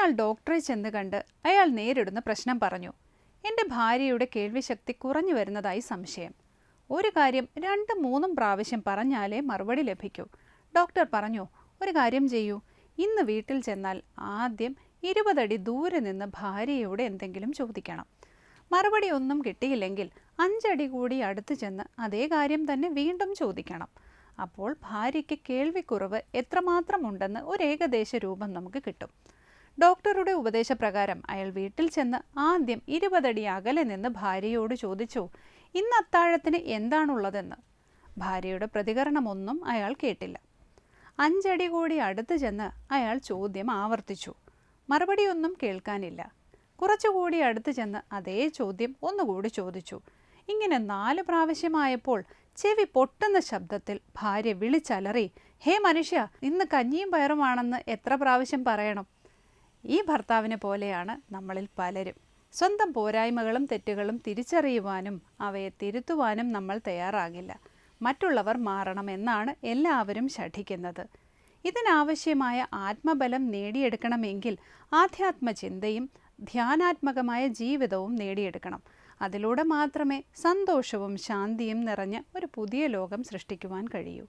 ഒരാൾ ഡോക്ടറെ ചെന്ന് കണ്ട് അയാൾ നേരിടുന്ന പ്രശ്നം പറഞ്ഞു. എന്റെ ഭാര്യയുടെ കേൾവിശക്തി കുറഞ്ഞു വരുന്നതായി സംശയം. ഒരു കാര്യം രണ്ട് മൂന്നും പ്രാവശ്യം പറഞ്ഞാലേ മറുപടി ലഭിക്കൂ. ഡോക്ടർ പറഞ്ഞു ഒരു കാര്യം ചെയ്യൂ. ഇന്ന് വീട്ടിൽ ചെന്നാൽ ആദ്യം ഇരുപതടി ദൂരെ നിന്ന് ഭാര്യയോട് എന്തെങ്കിലും ചോദിക്കണം. മറുപടി ഒന്നും കിട്ടിയില്ലെങ്കിൽ അഞ്ചടി കൂടി അടുത്ത് ചെന്ന് അതേ കാര്യം തന്നെ വീണ്ടും ചോദിക്കണം. അപ്പോൾ ഭാര്യയ്ക്ക് കേൾവിക്കുറവ് എത്രമാത്രം ഉണ്ടെന്ന് ഒരു ഏകദേശ രൂപം നമുക്ക് കിട്ടും. ഡോക്ടറുടെ ഉപദേശപ്രകാരം അയാൾ വീട്ടിൽ ചെന്ന് ആദ്യം ഇരുപതടി അകലെ നിന്ന് ഭാര്യയോട് ചോദിച്ചു ഇന്ന് അത്താഴത്തിന് എന്താണുള്ളതെന്ന്? ഭാര്യയുടെ പ്രതികരണമൊന്നും അയാൾ കേട്ടില്ല. അഞ്ചടി കൂടി അടുത്ത് ചെന്ന് അയാൾ ചോദ്യം ആവർത്തിച്ചു. മറുപടിയൊന്നും കേൾക്കാനില്ല. കുറച്ചുകൂടി അടുത്ത് ചെന്ന് അതേ ചോദ്യം ഒന്നുകൂടി ചോദിച്ചു. ഇങ്ങനെ നാല് പ്രാവശ്യമായപ്പോൾ ചെവി പൊട്ടുന്ന ശബ്ദത്തിൽ ഭാര്യ വിളിച്ചലറി ഹേ മനുഷ്യ ഇന്ന് കഞ്ഞിയും പയറുമാണെന്ന് എത്ര പ്രാവശ്യം പറയണം? ഈ ഭർത്താവിനെ പോലെയാണ് നമ്മളിൽ പലരും. സ്വന്തം പോരായ്മകളും തെറ്റുകളും തിരിച്ചറിയുവാനും അവയെ തിരുത്തുവാനും നമ്മൾ തയ്യാറാകില്ല. മറ്റുള്ളവർ മാറണമെന്നാണ് എല്ലാവരും ശഠിക്കുന്നത്. ഇതിനാവശ്യമായ ആത്മബലം നേടിയെടുക്കണമെങ്കിൽ ആധ്യാത്മചിന്തയും ധ്യാനാത്മകമായ ജീവിതവും നേടിയെടുക്കണം. അതിലൂടെ മാത്രമേ സന്തോഷവും ശാന്തിയും നിറഞ്ഞ ഒരു പുതിയ ലോകം സൃഷ്ടിക്കുവാൻ കഴിയൂ.